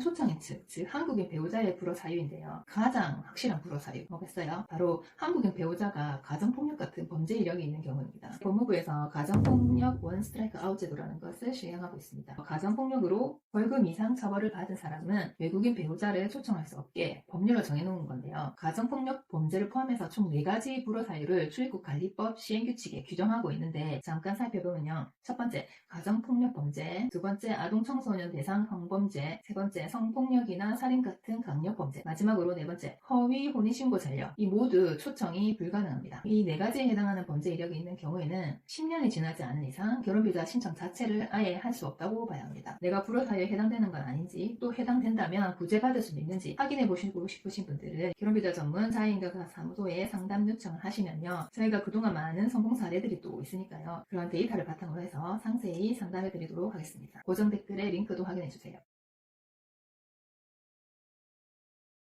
초청인 측, 즉 한국인 배우자의 불어 사유인데요. 가장 확실한 불어 사유 뭐겠어요? 바로 한국인 배우자가 가정폭력 같은 범죄 이력이 있는 경우입니다. 법무부에서 가정폭력 원 스트라이크 아웃 제도라는 것을 시행하고 있습니다. 가정폭력으로 벌금 이상 처벌을 받은 사람은 외국인 배우자를 초청할 수 없게 법률로 정해놓은 건데요. 가정폭력 범죄를 포함해서 총 4가지 불어 사유를 출입국 관리법 시행규칙에 규정하고 있는데 잠깐 살펴보면요. 첫 번째, 가정폭력 범죄, 두 번째, 아동 청소년 대상 성범죄, 세 번째, 성폭력이나 살인 같은 강력 범죄, 마지막으로 네 번째, 허위 혼인신고 잔려. 이 모두 초청이 불가능합니다. 이 네 가지에 해당하는 범죄 이력이 있는 경우에는 10년이 지나지 않은 이상 결혼비자 신청 자체를 아예 할 수 없다고 봐야 합니다. 내가 불어 사유에 해당되는 건 아닌지 또 해당된다면 구제받을 수 있는지 확인해 보시고 싶으신 분들은 결혼비자 전문 사회인가사 사무소에 상담 요청을 하시면요. 저희가 그동안 많은 성공 사례들이 또 있으니까요. 그런 데이터를 바탕으로 해서 상세히 상담해 드리도록 하겠습니다. 고정 댓글에 링크도 확인해 주세요.